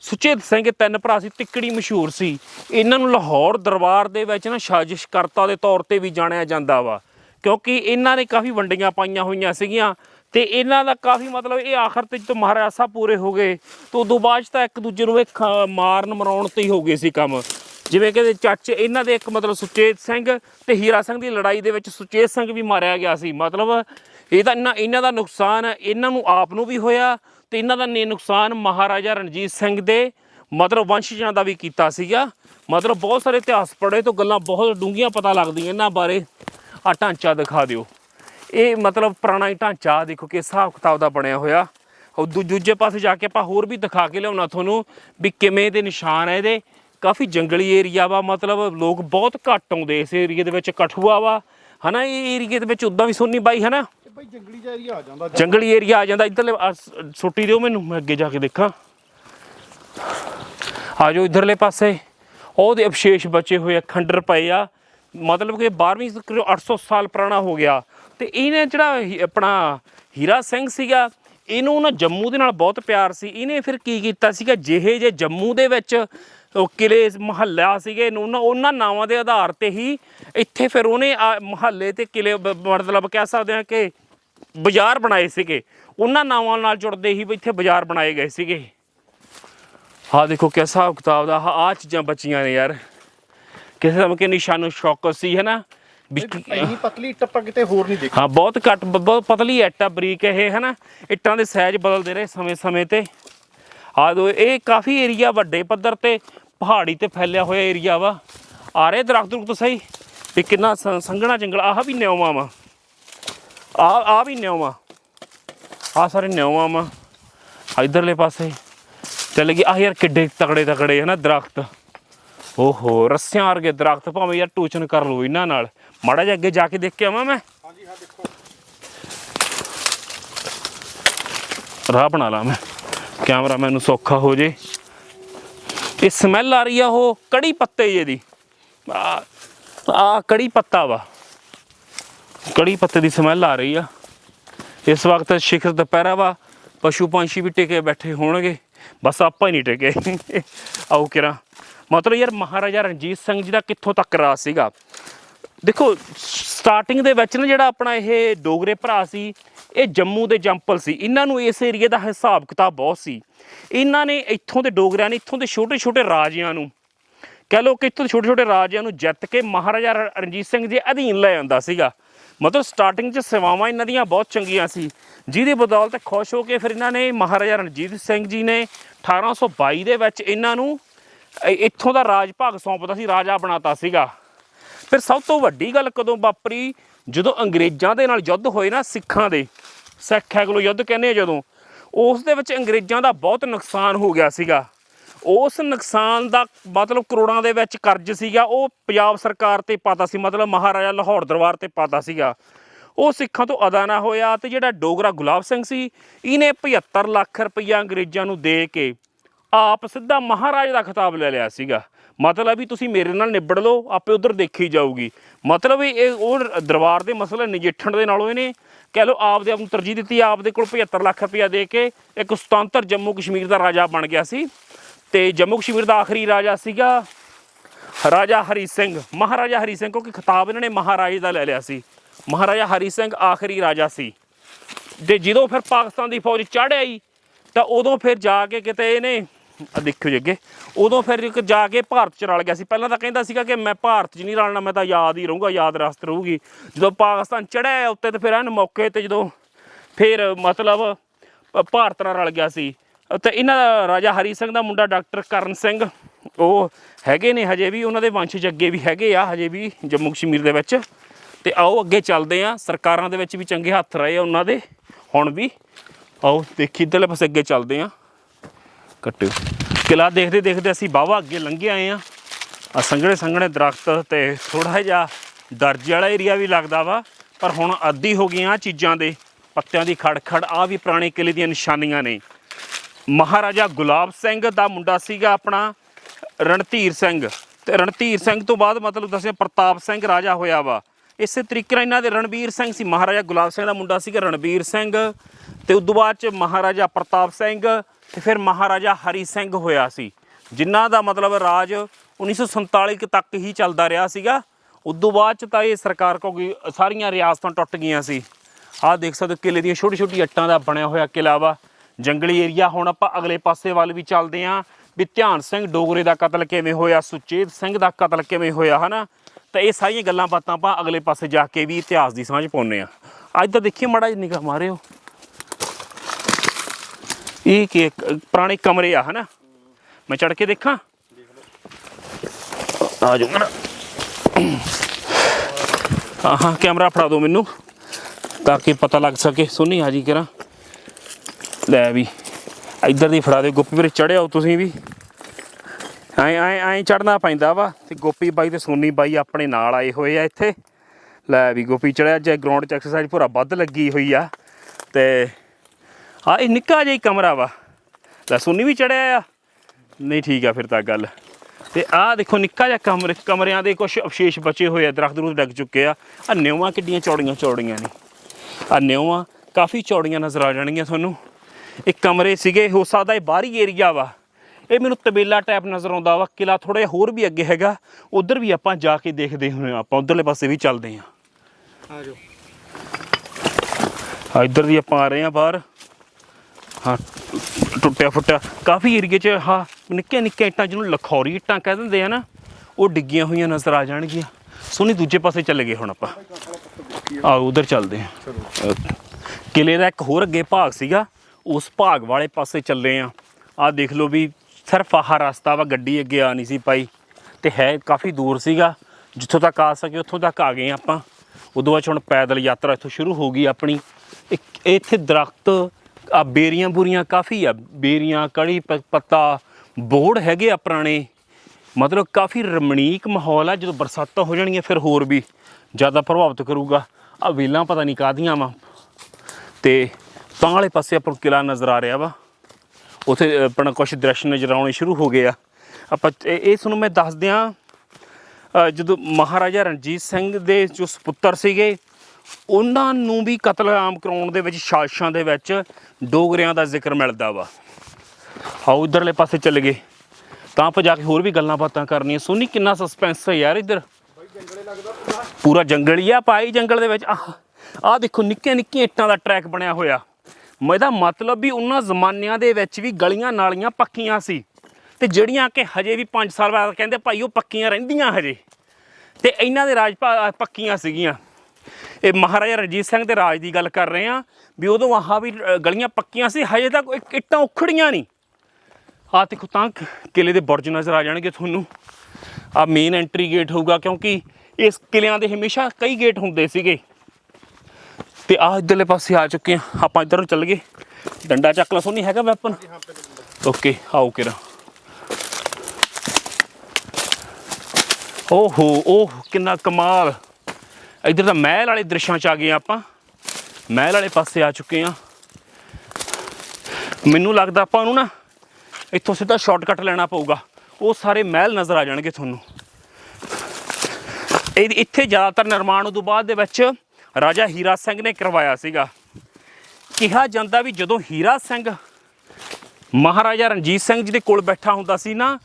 ਸੁਚੇਤ ਸਿੰਘ, ਤਿੰਨ ਭਰਾ ਸੀ, ਤਿੱਕੜੀ ਮਸ਼ਹੂਰ ਸੀ। ਇਹਨਾਂ ਨੂੰ ਲਾਹੌਰ ਦਰਬਾਰ ਦੇ ਵਿੱਚ ਨਾ ਸਾਜ਼ਿਸ਼ਕਰਤਾ ਦੇ ਤੌਰ ਤੇ ਵੀ ਜਾਣਿਆ ਜਾਂਦਾ ਵਾ, ਕਿਉਂਕਿ ਇਹਨਾਂ ਨੇ ਕਾਫੀ ਵੰਡੀਆਂ ਪਾਈਆਂ ਹੋਈਆਂ ਸੀਗੀਆਂ ਤੇ ਇਹਨਾਂ ਦਾ ਕਾਫੀ ਮਤਲਬ ਇਹ ਆਖਰ ਤੇ ਜਦੋਂ ਮਹਾਰਾਜਾ ਸਾਹਿਬ ਪੂਰੇ ਹੋ ਗਏ, ਤੇ ਉਦੋਂ ਬਾਅਦ 'ਚ ਤਾਂ ਇੱਕ ਦੂਜੇ ਨੂੰ ਇਹ ਖ- ਮਾਰਨ ਮਰਾਉਣ ਤੇ ਹੀ ਹੋ ਗਏ ਸੀ ਕੰਮ। ਜਿਵੇਂ ਕਿ ਇਹਦੇ ਚਾਚੇ, ਇਹਨਾਂ ਦੇ ਇੱਕ ਮਤਲਬ ਸੁਚੇਤ ਸਿੰਘ ਤੇ ਹੀਰਾ ਸਿੰਘ ਦੀ ਲੜਾਈ ਦੇ ਵਿੱਚ ਸੁਚੇਤ ਸਿੰਘ ਵੀ ਮਾਰਿਆ ਗਿਆ ਸੀ। ਮਤਲਬ ਇਹ ਤਾਂ ਇਹਨਾਂ ਇਹਨਾਂ ਦਾ ਨੁਕਸਾਨ ਇਹਨਾਂ ਨੂੰ ਆਪ ਨੂੰ ਵੀ ਹੋਇਆ ਤੇ ਇਹਨਾਂ ਦਾ ਨੇ ਨੁਕਸਾਨ ਮਹਾਰਾਜਾ ਰਣਜੀਤ ਸਿੰਘ ਦੇ ਮਤਲਬ ਵੰਸ਼ਜਾਂ ਦਾ ਵੀ ਕੀਤਾ ਸੀਗਾ। ਮਤਲਬ ਬਹੁਤ ਸਾਰੇ ਇਤਿਹਾਸ ਪੜ੍ਹੇ ਤੋਂ ਗੱਲਾਂ ਬਹੁਤ ਡੂੰਘੀਆਂ ਪਤਾ ਲੱਗਦੀਆਂ ਇਹਨਾਂ ਬਾਰੇ। ਆ ਢਾਂਚਾ ਦਿਖਾ ਦਿਓ। ਇਹ ਮਤਲਬ ਪੁਰਾਣਾ ਹੀ ਢਾਂਚਾ, ਦੇਖੋ ਕਿ ਹਿਸਾਬ ਕਿਤਾਬ ਦਾ ਬਣਿਆ ਹੋਇਆ। ਉਹ ਦੂ- ਦੂਜੇ ਪਾਸੇ ਜਾ ਕੇ ਆਪਾਂ ਹੋਰ ਵੀ ਦਿਖਾ ਕੇ ਲਿਆਉਣਾ ਤੁਹਾਨੂੰ ਵੀ ਕਿਵੇਂ ਦੇ ਨਿਸ਼ਾਨ ਹੈ ਇਹਦੇ। ਕਾਫੀ ਜੰਗਲੀ ਏਰੀਆ ਵਾ ਮਤਲਬ ਲੋਕ ਬਹੁਤ ਘੱਟ ਆਉਂਦੇ ਇਸ ਏਰੀਏ ਦੇ ਵਿੱਚ ਕਠੂਆ ਵਾ ਹਨਾ ਇਹ ਏਰੀਏ ਦੇ ਵਿੱਚ ਉਦਾਂ ਵੀ ਸੋਨੀ ਬਾਈ ਹਨਾ? ਭਾਈ ਜੰਗਲੀ ਜਿਹਾ ਏਰੀਆ ਆ ਜਾਂਦਾ ਜੰਗਲੀ ਏਰੀਆ ਆ ਜਾਂਦਾ ਇੱਧਰਲੇ ਸੁੱਟੀ ਦਿਓ ਮੈਨੂੰ ਮੈਂ ਅੱਗੇ ਜਾ ਕੇ ਦੇਖਾਂ। ਆ ਜਾਓ ਇਧਰਲੇ ਪਾਸੇ ਉਹਦੇ ਅਵਸ਼ੇਸ਼ ਬਚੇ ਹੋਏ ਆ ਖੰਡਰ ਪਏ ਆ। ਮਤਲਬ ਕਿ 12ਵੀਂ ਤਕਰੀਬਨ 800 ਸਾਲ ਪੁਰਾਣਾ ਹੋ ਗਿਆ। ਤੇ ਇਹਨੇ ਜਿਹੜਾ ਆਪਣਾ ਹੀਰਾ ਸਿੰਘ ਸੀਗਾ ਇਹਨੂੰ ਨਾ ਜੰਮੂ ਦੇ ਨਾਲ ਬਹੁਤ ਪਿਆਰ ਸੀ। ਇਹਨੇ ਫਿਰ ਕੀ ਕੀਤਾ ਸੀਗਾ ਜਿਹੇ ਜੇ ਜੰਮੂ ਦੇ ਵਿੱਚ ਉਹ ਕਿਲੇ ਮਹੱਲਾ ਸੀਗੇ ਉਹਨਾਂ ਉਹਨਾਂ ਨਾਵਾਂ ਦੇ ਆਧਾਰ ਤੇ ਹੀ ਇੱਥੇ ਫਿਰ ਉਹਨੇ ਮਹੱਲੇ ਤੇ ਕਿਲੇ ਮਤਲਬ ਕਹਿ ਸਕਦੇ ਹਾਂ ਕਿ ਬਾਜ਼ਾਰ ਬਣਾਏ ਸੀਗੇ। ਉਹਨਾਂ ਨਾਵਾਂ ਨਾਲ ਜੁੜਦੇ ਹੀ ਇੱਥੇ ਬਾਜ਼ਾਰ ਬਣਾਏ ਗਏ ਸੀਗੇ। ਆਹ ਦੇਖੋ ਹਿਸਾਬ ਕਿਤਾਬ ਦਾ ਆ ਚੀਜ਼ਾਂ ਬਚੀਆਂ ਨੇ ਯਾਰ। ਕਿਸੇ ਸਮੇਂ ਕਿ ਨਿਸ਼ਾਨੋ ਸ਼ੌਕਤ ਸੀ ਹੈ ਨਾ? ਇੰਨੀ ਪਤਲੀ ਇੱਟ ਆਪਾਂ ਕਿਤੇ ਹੋਰ ਨਹੀਂ ਦੇਖੀ। ਹਾਂ ਬਹੁਤ ਘੱਟ ਬਹੁਤ ਪਤਲੀ ਇੱਟ ਆ ਬਰੀਕ ਇਹ ਹੈ ਨਾ? ਇੱਟਾਂ ਦੇ ਸਾਈਜ਼ ਬਦਲਦੇ ਰਹੇ ਸਮੇਂ-ਸਮੇਂ ਤੇ। ਆ ਦੋ ਇਹ ਕਾਫੀ ਏਰੀਆ ਵੱਡੇ ਪੱਧਰ ਤੇ ਪਹਾੜੀ ਤੇ ਫੈਲਿਆ ਹੋਇਆ ਏਰੀਆ ਵਾ। ਆ ਰਹੇ ਦਰਖਤ ਦਰੁਖਤ ਸਹੀ ਵੀ ਕਿੰਨਾ ਸੰਘਣਾ ਜੰਗਲ ਆਹ ਵੀ ਨਿਉਵਾਂ ਵਾ। ਆ ਆ ਵੀ ਨਿਉਵਾਂ ਆ ਸਾਰੇ ਨਿਉਵਾਂ ਵਾ। ਇਧਰਲੇ ਪਾਸੇ ਚੱਲ ਗਈ। ਆ ਯਾਰ ਕਿੱਡੇ ਤਕੜੇ ਤਕੜੇ ਹੈ ਨਾ ਦਰਖਤ। ਓਹੋ ਰੱਸਿਆਂ ਵਰਗੇ ਦਰਖਤ ਭਾਵੇਂ ਯਾਰ ਟੂਚਨ ਕਰ ਲਓ ਇਹਨਾਂ ਨਾਲ। ਮਾੜਾ ਜਿਹਾ ਅੱਗੇ ਜਾ ਕੇ ਦੇਖ ਕੇ ਆਵਾਂ ਮੈਂ। ਹਾਂਜੀ ਹਾਂ ਦੇਖੋ। ਰਾਹ ਬਣਾ ਲਾ ਮੈਂ। ਕੈਮਰਾ ਮੈਨੂੰ ਸੌਖਾ ਹੋ ਜੇ। ਇਹ ਸਮੈਲ ਆ ਰਹੀ ਆ ਉਹ ਕੜੀ ਪੱਤੇ ਜੇ ਦੀ। ਆ ਆ ਕੜੀ ਪੱਤਾ ਵਾ। ਕੜੀ ਪੱਤੇ ਦੀ ਸਮੈਲ ਆ ਰਹੀ ਆ। ਇਸ ਵਕਤ ਸ਼ਿਖਰ ਦੁਪਹਿਰਾ ਵਾ, ਪਸ਼ੂ ਪੰਛੀ ਵੀ ਟਿਕੇ ਬੈਠੇ ਹੋਣਗੇ, ਬਸ ਆਪਾਂ ਹੀ ਨਹੀਂ ਟਿਕੇ। ਆਓ ਕਿਰਾ। ਮਤਲਬ ਯਾਰ ਮਹਾਰਾਜਾ ਰਣਜੀਤ ਸਿੰਘ ਜੀ ਦਾ ਕਿੱਥੋਂ ਤੱਕ ਰਾਜ ਸੀਗਾ? ਦੇਖੋ ਸਟਾਰਟਿੰਗ ਦੇ ਵਿੱਚ ਨਾ ਜਿਹੜਾ ਆਪਣਾ ਇਹ ਡੋਗਰੇ ਭਰਾ ਸੀ, ਇਹ ਜੰਮੂ ਦੇ ਜੰਪਲ ਸੀ। ਇਹਨਾਂ ਨੂੰ ਇਸ ਏਰੀਏ ਦਾ ਹਿਸਾਬ ਕਿਤਾਬ ਬਹੁਤ ਸੀ। ਇਹਨਾਂ ਨੇ ਇੱਥੋਂ ਦੇ ਡੋਗਰਿਆਂ ਨੇ, ਇੱਥੋਂ ਦੇ ਛੋਟੇ ਛੋਟੇ ਰਾਜਿਆਂ ਨੂੰ, ਕਹਿ ਲਓ ਕਿ ਇੱਥੋਂ ਦੇ ਛੋਟੇ ਛੋਟੇ ਰਾਜਿਆਂ ਨੂੰ ਜਿੱਤ ਕੇ ਮਹਾਰਾਜਾ ਰ- ਰਣਜੀਤ ਸਿੰਘ ਜੀ ਅਧੀਨ ਲੈ ਆਂਦਾ ਸੀਗਾ। ਮਤਲਬ ਸਟਾਰਟਿੰਗ 'ਚ ਸੇਵਾਵਾਂ ਇਹਨਾਂ ਦੀਆਂ ਬਹੁਤ ਚੰਗੀਆਂ ਸੀ। ਜਿਹਦੀ ਬਦੌਲਤ ਖੁਸ਼ ਹੋ ਕੇ ਫਿਰ ਇਹਨਾਂ ਨੇ ਮਹਾਰਾਜਾ ਰਣਜੀਤ ਸਿੰਘ ਜੀ ਨੇ 1822 ਦੇ ਵਿੱਚ ਇਹਨਾਂ ਨੂੰ ਇ- ਇੱਥੋਂ ਦਾ ਰਾਜ ਭਾਗ ਸੌਂਪਦਾ ਸੀ, ਰਾਜਾ ਬਣਾਤਾ ਸੀਗਾ। ਫਿਰ ਸਭ ਤੋਂ ਵੱਡੀ ਗੱਲ ਕਦੋਂ ਵਾਪਰੀ? ਜਦੋਂ ਅੰਗਰੇਜ਼ਾਂ ਦੇ ਨਾਲ ਯੁੱਧ ਹੋਏ ਨਾ ਸਿੱਖਾਂ ਦੇ। ਸਿੱਖ ਐਗਲੋ ਯੁੱਧ ਕਹਿੰਦੇ ਆ ਜਦੋਂ। ਉਸ ਦੇ ਵਿੱਚ ਅੰਗਰੇਜ਼ਾਂ ਦਾ ਬਹੁਤ ਨੁਕਸਾਨ ਹੋ ਗਿਆ ਸੀਗਾ। ਉਸ ਨੁਕਸਾਨ ਦਾ ਮਤਲਬ ਕਰੋੜਾਂ ਦੇ ਵਿੱਚ ਕਰਜ਼ ਸੀਗਾ। ਉਹ ਪੰਜਾਬ ਸਰਕਾਰ ਤੇ ਪਾਤਾ ਸੀ। ਮਤਲਬ ਮਹਾਰਾਜਾ ਲਾਹੌਰ ਦਰਬਾਰ ਤੇ ਪਾਤਾ ਸੀਗਾ। ਉਹ ਸਿੱਖਾਂ ਤੋਂ ਅਦਾ ਨਾ ਹੋਇਆ ਤੇ ਜਿਹੜਾ ਡੋਗਰਾ ਗੁਲਾਬ ਸਿੰਘ ਸੀ, ਇਹਨੇ 75 ਲੱਖ ਰੁਪਈਆ ਅੰਗਰੇਜ਼ਾਂ ਨੂੰ ਦੇ ਕੇ ਆਪ ਸਿੱਧਾ ਮਹਾਰਾਜ ਦਾ ਖਿਤਾਬ ਲੈ ਲਿਆ ਸੀਗਾ। ਮਤਲਬ ਵੀ ਤੁਸੀਂ ਮੇਰੇ ਨਾਲ ਨਿਬੜ ਲਓ, ਆਪੇ ਉਧਰ ਦੇਖੀ ਜਾਊਗੀ। ਮਤਲਬ ਵੀ ਇਹ ਉਹ ਦਰਬਾਰ ਦੇ ਮਸਲੇ ਨਜਿੱਠਣ ਦੇ ਨਾਲੋਂ ਇਹਨੇ ਕਹਿ ਲਓ ਆਪਦੇ ਆਪ ਨੂੰ ਤਰਜੀਹ ਦਿੱਤੀ ਆਪ ਦੇ ਕੋਲ 75 ਲੱਖ ਰੁਪਇਆ ਦੇ ਕੇ ਇੱਕ ਸੁਤੰਤਰ ਜੰਮੂ ਕਸ਼ਮੀਰ ਦਾ ਰਾਜਾ ਬਣ ਗਿਆ ਸੀ। ਤੇ ਜੰਮੂ ਕਸ਼ਮੀਰ ਦਾ ਆਖਰੀ ਰਾਜਾ ਸੀਗਾ ਰਾਜਾ ਹਰੀ ਸਿੰਘ। ਮਹਾਰਾਜਾ ਹਰੀ ਸਿੰਘ, ਕਿਉਂਕਿ ਖਿਤਾਬ ਇਹਨਾਂ ਨੇ ਮਹਾਰਾਜੇ ਦਾ ਲੈ ਲਿਆ ਸੀ। ਮਹਾਰਾਜਾ ਹਰੀ ਸਿੰਘ ਆਖਰੀ ਰਾਜਾ ਸੀ। ਤੇ ਜਦੋਂ ਫਿਰ ਪਾਕਿਸਤਾਨ ਦੀ ਫੌਜ ਚੜ੍ਹ ਆਈ, ਤਾਂ ਉਦੋਂ ਫਿਰ ਜਾ ਕੇ ਕਿਤੇ ਇਹਨੇ ਆ ਦੇਖਿਓ ਜੀ ਅੱਗੇ। ਉਦੋਂ ਫਿਰ ਇੱਕ ਜਾ ਕੇ ਭਾਰਤ ਚ ਰਲ ਗਿਆ ਸੀ। ਪਹਿਲਾਂ ਤਾਂ ਕਹਿੰਦਾ ਸੀਗਾ ਕਿ ਮੈਂ ਭਾਰਤ 'ਚ ਨਹੀਂ ਰਲਣਾ, ਮੈਂ ਤਾਂ ਯਾਦ ਹੀ ਰਹੂੰਗਾ, ਯਾਦ ਰਸਤ ਰਹੂਗੀ। ਜਦੋਂ ਪਾਕਿਸਤਾਨ ਚੜ੍ਹਿਆ ਉੱਤੇ ਤੇ ਫਿਰ ਐਨ ਮੌਕੇ ਤੇ ਜਦੋਂ ਫਿਰ ਮਤਲਬ ਭਾਰਤ ਨਾਲ ਰਲ ਗਿਆ ਸੀ। ਤੇ ਇਹਨਾਂ ਦਾ ਰਾਜਾ ਹਰੀ ਸਿੰਘ ਦਾ ਮੁੰਡਾ ਡਾਕਟਰ ਕਰਨ ਸਿੰਘ, ਉਹ ਹੈਗੇ ਨੇ ਹਜੇ ਵੀ, ਉਹਨਾਂ ਦੇ ਵੰਸ਼ 'ਚ ਅੱਗੇ ਵੀ ਹੈਗੇ ਆ, ਹਜੇ ਵੀ ਜੰਮੂ ਕਸ਼ਮੀਰ ਦੇ ਵਿੱਚ। ਤੇ ਆਓ ਅੱਗੇ ਚੱਲਦੇ ਆ। ਸਰਕਾਰਾਂ ਦੇ ਵਿੱਚ ਵੀ ਚੰਗੇ ਹੱਥ ਰਹੇ ਆ ਉਹਨਾਂ ਦੇ। ਹੁਣ ਵੀ ਆਓ ਦੇਖੀ ਇੱਧਰਲੇ ਪਾਸੇ ਅੱਗੇ ਚੱਲਦੇ ਆ। ਕੱਟਿਓ। ਕਿਲਾ ਦੇਖਦੇ ਦੇਖਦੇ ਅਸੀਂ ਬਾਵਾ ਅੱਗੇ ਲੰਘੇ ਆਏ ਆ ਆ ਸੰਘਣੇ ਸੰਘਣੇ ਦਰਖਤ ਤੇ ਥੋੜਾ ਜਿਹਾ ਦਰਜੇ ਵਾਲਾ ਏਰੀਆ ਵੀ ਲੱਗਦਾ ਵਾ। ਪਰ ਹੁਣ ਅੱਧੀ ਹੋ ਗਈਆਂ ਆਹ ਚੀਜ਼ਾਂ ਦੇ। ਪੱਤਿਆਂ ਦੀ ਖੜਖੜ ਆ ਵੀ ਪੁਰਾਣੇ ਕਿਲੇ ਦੀਆਂ ਨਿਸ਼ਾਨੀਆਂ ਨੇ। ਮਹਾਰਾਜਾ ਗੁਲਾਬ ਸਿੰਘ ਦਾ ਮੁੰਡਾ ਸੀਗਾ ਆਪਣਾ, ਰਣਧੀਰ ਸਿੰਘ। ਤੇ ਰਣਧੀਰ ਸਿੰਘ ਤੋਂ ਬਾਅਦ ਮਤਲਬ ਦੱਸਿਆ ਪ੍ਰਤਾਪ ਸਿੰਘ ਰਾਜਾ ਹੋਇਆ ਵਾ। ਇਸੇ ਤਰੀਕੇ ਨਾਲ ਇਹਨਾਂ ਦੇ ਰਣਬੀਰ ਸਿੰਘ ਸੀ। ਮਹਾਰਾਜਾ ਗੁਲਾਬ ਸਿੰਘ ਦਾ ਮੁੰਡਾ ਸੀਗਾ ਰਣਬੀਰ ਸਿੰਘ। ਤੇ ਤੋਂ ਬਾਅਦ ਚ ਮਹਾਰਾਜਾ ਪ੍ਰਤਾਪ ਸਿੰਘ ਤੇ ਫਿਰ ਮਹਾਰਾਜਾ ਹਰੀ ਸਿੰਘ ਹੋਇਆ ਸੀ, ਜਿਨ੍ਹਾਂ ਦਾ ਮਤਲਬ ਰਾਜ 1947 ਕੁ ਤੱਕ ਹੀ ਚੱਲਦਾ ਰਿਹਾ ਸੀਗਾ। ਉਦੋਂ ਬਾਅਦ ਚ ਤਾਂ ਇਹ ਸਰਕਾਰ ਕਿਉਂਕਿ ਸਾਰੀਆਂ ਰਿਆਸਤਾਂ ਟੁੱਟ ਗਈਆਂ ਸੀ। ਆਹ ਦੇਖ ਸਕਦੇ ਹੋ, ਕਿਲੇ ਦੀਆਂ ਛੋਟੀ ਛੋਟੀ ਅੱਟਾਂ ਦਾ ਬਣਿਆ ਹੋਇਆ ਕਿਲਾ ਵਾ। ਜੰਗਲੀ ਏਰੀਆ, ਹੁਣ ਆਪਾਂ ਅਗਲੇ ਪਾਸੇ ਵੱਲ ਵੀ ਚੱਲਦੇ ਆਂ ਵੀ ਧਿਆਨ ਸਿੰਘ ਡੋਗਰੇ ਦਾ ਕਤਲ ਕਿਵੇਂ ਹੋਇਆ, ਸੁਚੇਤ ਸਿੰਘ ਦਾ ਕਤਲ ਕਿਵੇਂ ਹੋਇਆ, ਹਨਾ? ਤਾਂ ਇਹ ਸਾਰੀਆਂ ਗੱਲਾਂ ਬਾਤਾਂ ਆਪਾਂ ਅਗਲੇ ਪਾਸੇ ਜਾ ਕੇ ਵੀ ਇਤਿਹਾਸ ਦੀ ਸਮਝ ਪਾਉਂਦੇ ਆ ਅੱਜ ਤਾਂ ਦੇਖੀਏ, ਮੜਾ ਜਿਹਾ ਨਿਗਾਹ ਮਾਰਿਓ। ਇਹ ਕੀ ਪੁਰਾਣੇ ਕਮਰੇ ਆ, ਹਨਾ? ਮੈਂ ਚੜ ਕੇ ਦੇਖਾਂ। ਆ ਜਾਊਗਾ ਨਾ ਹਾਂ ਹਾਂ, ਕੈਮਰਾ ਫੜਾ ਦਿਓ ਮੈਨੂੰ, ਤਾਂ ਕਿ ਪਤਾ ਲੱਗ ਸਕੇ। ਸੁਣੀ ਹਾਜੀ ਕਰਾਂ ਲੈ ਵੀ, ਇੱਧਰ ਦੀ ਫੜਾ ਦੇ ਗੋਪੀ ਵੀਰੇ ਚੜਿਆਓ ਤੁਸੀਂ ਵੀ। ਐ ਐ ਐ ਚੜਨਾ ਪੈਂਦਾ ਵਾ। ਤੇ ਗੋਪੀ ਬਾਈ ਤੇ ਸੋਨੀ ਬਾਈ ਆਪਣੇ ਨਾਲ ਆਏ ਹੋਏ ਆ ਇੱਥੇ। ਲੈ ਵੀ, ਗੋਪੀ ਚੜਿਆ ਜੇ ਗਰਾਊਂਡ 'ਚ ਐਕਸਰਸਾਈਜ਼ ਪੂਰਾ ਵੱਧ ਲੱਗੀ ਹੋਈ ਆ। ਤੇ ਆ ਇਹ ਨਿੱਕਾ ਜਿਹਾ ਹੀ ਕਮਰਾ ਵਾ। ਲੈ ਸੋਨੀ ਵੀ ਚੜਿਆ ਆ। ਨਹੀਂ ਠੀਕ ਆ ਫਿਰ ਤਾਂ ਗੱਲ। ਤੇ ਆਹ ਦੇਖੋ ਨਿੱਕਾ ਜਿਹਾ ਕਮਰੇ ਕਮਰਿਆਂ ਦੇ ਕੁਝ ਅਵਸ਼ੇਸ਼ ਬਚੇ ਹੋਏ ਆ ਦਰਖਤ ਦਰੁਖਤ ਡਿੱਗ ਚੁੱਕੇ ਆ। ਆ ਨਿਉਵਾਂ ਕਿੱਡੀਆਂ ਚੌੜੀਆਂ ਚੌੜੀਆਂ ਨੇ। ਆ ਨਿਉਵਾਂ ਕਾਫੀ ਚੌੜੀਆਂ ਨਜ਼ਰ ਆ ਜਾਣਗੀਆਂ ਤੁਹਾਨੂੰ। ਇਹ ਕਮਰੇ ਸੀਗੇ ਹੋ ਸਕਦਾ ਇਹ ਬਾਹਰੀ ਏਰੀਆ ਵਾ। ਇਹ ਮੈਨੂੰ ਤਬੇਲਾ ਟਾਈਪ ਨਜ਼ਰ ਆਉਂਦਾ ਵਾ ਕਿਲਾ ਥੋੜਾ ਜਿਹਾ ਹੋਰ ਵੀ ਅੱਗੇ ਹੈਗਾ। ਉਧਰ ਵੀ ਆਪਾਂ ਜਾ ਕੇ ਦੇਖਦੇ ਹੁੰਦੇ ਹਾਂ ਆਪਾਂ ਉਧਰਲੇ ਪਾਸੇ ਵੀ ਚੱਲਦੇ ਆ ਜਾਓ। ਆ ਇੱਧਰ ਦੀ ਆਪਾਂ ਆ ਰਹੇ ਹਾਂ ਬਾਹਰ। ਹਾਂ, ਟੁੱਟਿਆ ਫੁੱਟਿਆ। ਕਾਫੀ ਏਰੀਏ 'ਚ ਹਾਂ ਨਿੱਕੇ ਨਿੱਕੇ ਇੱਟਾਂ ਜਿਹਨੂੰ ਲਖੌਰੀ ਇੱਟਾਂ ਕਹਿ ਦਿੰਦੇ ਆ ਨਾ, ਉਹ ਡਿੱਗੀਆਂ ਹੋਈਆਂ ਨਜ਼ਰ ਆ ਜਾਣਗੀਆਂ। ਸੋਨੀ, ਦੂਜੇ ਪਾਸੇ ਚੱਲੇ ਗਏ ਹੁਣ ਆਪਾਂ। ਆ ਉਧਰ ਚੱਲਦੇ ਹਾਂ ਅਹ ਕਿਲੇ ਦਾ ਇੱਕ ਹੋਰ ਅੱਗੇ ਭਾਗ ਸੀਗਾ, ਉਸ ਭਾਗ ਵਾਲੇ ਪਾਸੇ ਚੱਲੇ ਆ। ਆ ਦੇਖ ਲਓ ਵੀ ਸਿਰਫ ਆਹ ਰਸਤਾ ਵਾ, ਗੱਡੀ ਅੱਗੇ ਆ ਨਹੀਂ ਸੀ ਪਾਈ। ਤੇ ਹੈ ਕਾਫੀ ਦੂਰ ਸੀਗਾ। ਜਿੱਥੋਂ ਤੱਕ ਆ ਸਕੇ, ਉੱਥੋਂ ਤੱਕ ਆ ਗਏ ਆਪਾਂ। ਉਦੋਂ ਬਾਅਦ 'ਚ ਹੁਣ ਪੈਦਲ ਯਾਤਰਾ ਇੱਥੋਂ ਸ਼ੁਰੂ ਹੋ ਗਈ ਆਪਣੀ। ਇੱਕ, ਇੱਥੇ ਦਰਖਤ ਆ ਬੇਰੀਆਂ ਬੂਰੀਆਂ ਕਾਫੀ ਆ। ਬੇਰੀਆਂ, ਕੜੀ ਪ- ਪੱਤਾ, ਬੋੜ ਹੈਗੇ ਆ ਪੁਰਾਣੇ। ਮਤਲਬ ਕਾਫੀ ਰਮਣੀਕ ਮਾਹੌਲ ਆ। ਜਦੋਂ ਬਰਸਾਤਾਂ ਹੋ ਜਾਣਗੀਆਂ ਫਿਰ ਹੋਰ ਵੀ ਜ਼ਿਆਦਾ ਪ੍ਰਭਾਵਿਤ ਕਰੂਗਾ। ਆ ਵੇਲਾਂ ਪਤਾ ਨਹੀਂ ਕਾਹਦੀਆਂ ਵਾ। ਤੇ ਤਾਂ ਵਾਲੇ ਪਾਸੇ ਆਪਾਂ ਨੂੰ ਕਿਲਾ ਨਜ਼ਰ ਆ ਰਿਹਾ ਵਾ। ਉਥੇ ਆਪਣਾ ਕੁਝ ਦ੍ਰਿਸ਼ ਨਜ਼ਰ ਆਉਣੇ ਸ਼ੁਰੂ ਹੋ ਗਏ ਆ। ਆਪਾਂ ਇਹ ਤੁਹਾਨੂੰ ਮੈਂ ਦੱਸ ਦਿਆਂ ਜਦੋਂ ਮਹਾਰਾਜਾ ਰਣਜੀਤ ਸਿੰਘ ਦੇ ਜੋ ਸੁਪੁੱਤਰ ਸੀਗੇ ਉਹਨਾਂ ਨੂੰ ਵੀ ਕਤਲਆਮ ਕਰਾਉਣ ਦੇ ਵਿੱਚ ਸਾਜ਼ਿਸ਼ਾਂ ਦੇ ਵਿੱਚ ਡੋਗਰਿਆਂ ਦਾ ਜ਼ਿਕਰ ਮਿਲਦਾ ਵਾ। ਆਓ ਇਧਰਲੇ ਪਾਸੇ ਚੱਲ ਗਏ। ਤਾਂ ਆਪਾਂ ਜਾ ਕੇ ਹੋਰ ਵੀ ਗੱਲਾਂ ਬਾਤਾਂ ਕਰਨੀਆਂ। ਸੋਨੀ, ਕਿੰਨਾ ਸਸਪੈਂਸ ਹੈ ਯਾਰ ਇੱਧਰ। ਪੂਰਾ ਜੰਗਲ ਹੀ ਆ ਪਾਈ ਜੰਗਲ ਦੇ ਵਿੱਚ। ਆਹ ਆਹ ਦੇਖੋ ਨਿੱਕੇ ਨਿੱਕੇ ਇੱਟਾਂ ਦਾ ਟਰੈਕ ਬਣਿਆ ਹੋਇਆ। ਇਹਦਾ ਮਤਲਬ ਵੀ ਉਹਨਾਂ ਜ਼ਮਾਨਿਆਂ ਦੇ ਵਿੱਚ ਵੀ ਗਲੀਆਂ ਨਾਲੀਆਂ ਪੱਕੀਆਂ ਸੀ। ਤੇ ਜਿਹੜੀਆਂ ਕਿ ਹਜੇ ਵੀ 5 ਸਾਲ ਬਾਅਦ ਕਹਿੰਦੇ ਭਾਈ ਉਹ ਪੱਕੀਆਂ ਰਹਿੰਦੀਆਂ ਹਜੇ। ਤੇ ਇਹਨਾਂ ਦੇ ਰਾਜ ਭਾ- ਪੱਕੀਆਂ ਸੀਗੀਆਂ। ਇਹ ਮਹਾਰਾਜਾ ਰਣਜੀਤ ਸਿੰਘ ਦੇ ਰਾਜ ਦੀ ਗੱਲ ਕਰ ਰਹੇ ਆ ਵੀ ਉਦੋਂ ਆਹ ਵੀ ਗਲੀਆਂ ਪੱਕੀਆਂ ਸੀ, ਹਜੇ ਤੱਕ ਇੱਟਾਂ ਉਖੜੀਆਂ ਨਹੀਂ। ਆ ਦੇਖੋ ਤਾਂ ਕਿਲੇ ਦੇ ਬੁਰਜ ਨਜ਼ਰ ਆ ਜਾਣਗੇ ਤੁਹਾਨੂੰ। ਆ ਮੇਨ ਐਂਟਰੀ ਗੇਟ ਹੋਊਗਾ ਕਿਉਂਕਿ ਇਸ ਕਿਲਿਆਂ ਦੇ ਹਮੇਸ਼ਾ ਕਈ ਗੇਟ ਹੁੰਦੇ ਸੀਗੇ। ਤੇ ਆ ਇਧਰਲੇ ਪਾਸੇ ਆ ਚੁੱਕੇ ਆ ਆਪਾਂ ਇਧਰ ਨੂੰ ਚੱਲ ਗਏ ਡੰਡਾ ਚੱਕ ਲਾ, ਸੋਨੀ, ਹੈਗਾ ਵੈਪਨ ਓਕੇ ਆਓ ਕਿਰਾ। ਓਹੋ, ਓਹ, ਕਿੰਨਾ ਕਮਾਲ। ਇੱਧਰ ਤਾਂ ਮਹਿਲ ਵਾਲੇ ਦ੍ਰਿਸ਼ਾਂ ਚ ਆ ਗਏ ਆਪਾਂ। ਮਹਿਲ ਵਾਲੇ ਪਾਸੇ ਆ ਚੁੱਕੇ ਆ ਮੈਨੂੰ ਲੱਗਦਾ ਆਪਾਂ ਨੂੰ ਨਾ ਇੱਥੋਂ ਸਿੱਧਾ ਸ਼ਾਰਟਕਟ ਲੈਣਾ ਪਊਗਾ। ਉਹ ਸਾਰੇ ਮਹਿਲ ਨਜ਼ਰ ਆ ਜਾਣਗੇ ਤੁਹਾਨੂੰ। ਇਹ ਇੱਥੇ ਜ਼ਿਆਦਾਤਰ ਨਿਰਮਾਣ ਉਦੋਂ ਬਾਅਦ ਦੇ ਵਿੱਚ ਰਾਜਾ ਹੀਰਾ ਸਿੰਘ ਨੇ ਕਰਵਾਇਆ ਸੀਗਾ। ਕਿਹਾ ਜਾਂਦਾ ਵੀ ਜਦੋਂ ਹੀਰਾ ਸਿੰਘ ਮਹਾਰਾਜਾ ਰਣਜੀਤ ਸਿੰਘ ਜੀ ਦੇ ਕੋਲ ਬੈਠਾ ਹੁੰਦਾ ਸੀ ਨਾ